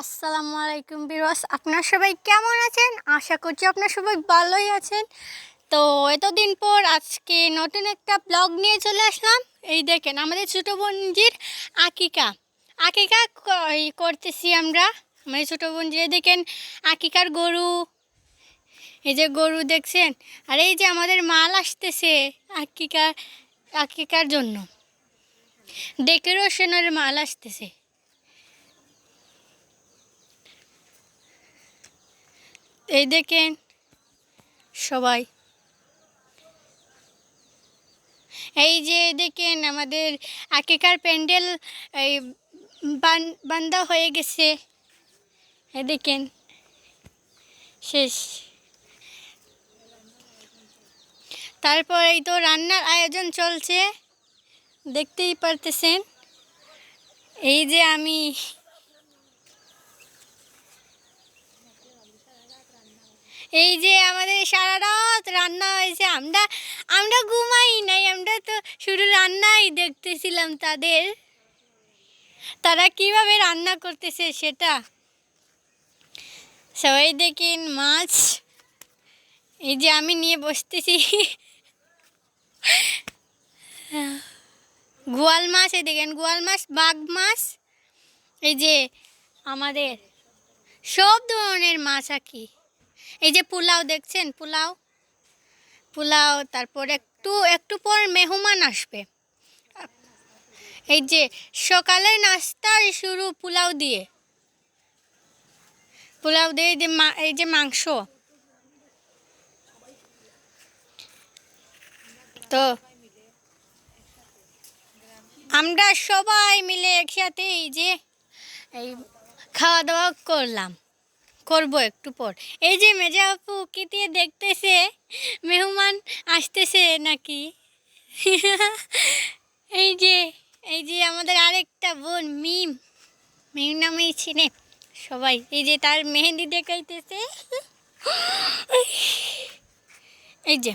আসসালামু আলাইকুম বিরস আপনার সবাই কেমন আছেন? আশা করছি আপনার সবাই ভালোই আছেন। তো এতদিন পর আজকে নতুন একটা ব্লগ নিয়ে চলে আসলাম। এই দেখেন, আমাদের ছোটো বোনজির আকিকা। আকিকা করতেছি আমরা। আমাদের ছোটো বোনজির দেখেন, আকিকার গরু। এই যে গরু দেখছেন? আর এই যে আমাদের মাল আসতেছে আকিকা আকিকার জন্য। ডেকোরেশনের মাল আসতেছে। এই দেখেন সবাই। এই যে দেখেন আমাদের আকিকার প্যান্ডেল, এই বান- বান্ধা হয়ে গেছে। এই দেখেন, শেষ। তারপর এই তো রান্নার আয়োজন চলছে, দেখতেই পারতেছেন। এই যে আমি এই যে আমাদের সারা রাত রান্না হয়েছে, আমরা আমরা ঘুমাই নাই, আমরা তো শুধু রান্নাই দেখতেছিলাম তাদের। তারা কীভাবে রান্না করতেছে সেটা? সবাই দেখেন মাছ। এই যে আমি নিয়ে বসতেছি। গোয়াল মাছ, এই দেখেন গোয়াল মাছ, বাঘ মাছ, এই যে আমাদের সব ধরনের মাছ আর কি। এই যে পোলাও দেখছেন, পোলাও? পোলাও, তারপর একটু একটু পর মেহমান আসবে। এই যে সকালের নাস্তা শুরু পোলাও দিয়ে। পোলাও দিয়ে এই যে এই যে মাংস। তো আমরা সবাই মিলে একসাথে এই যে, এই খাওয়া দাওয়া করলাম। করব একটু পর। এই যে মেজা আপু, কি দিয়ে দেখতেছে? মেহমান আসতেছে নাকি? এই যে এই যে আমাদের আরেকটা বোন, মিম। মিম নামেই চিনে সবাই। এই যে তার মেহেন্দি দেখাইতেছে। এই যে,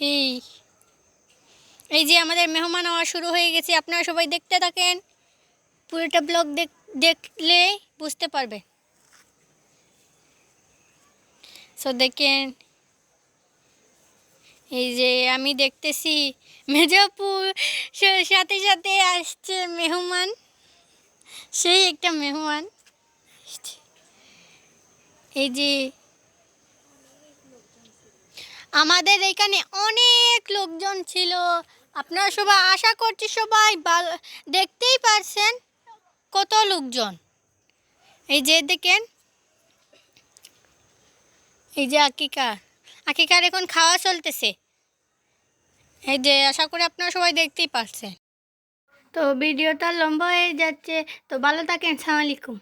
এই এই যে আমাদের মেহমান হওয়া শুরু হয়ে গেছে। আপনারা সবাই দেখতে থাকেন। পুরোটা ব্লগ দেখলে বুঝতে পারবে। সো দেখেন, এই যে আমি দেখতেছি মেজাপুর সাথে সাথে আসছে মেহমান। সেই একটা মেহমান। এই যে আমাদের এখানে অনেক লোকজন ছিল। আপনারা সবাই আশা করছি সবাই দেখতেই পারছেন কত লোকজন। এই যে দেখেন এই যে আকিকার আকিকার এখন খাওয়া চলতেছে। এই যে, আশা করি আপনারা সবাই দেখতেই পারছেন। তো ভিডিওটা লম্বা হয়ে যাচ্ছে, তো ভালো থাকেন, সালাম আলাইকুম।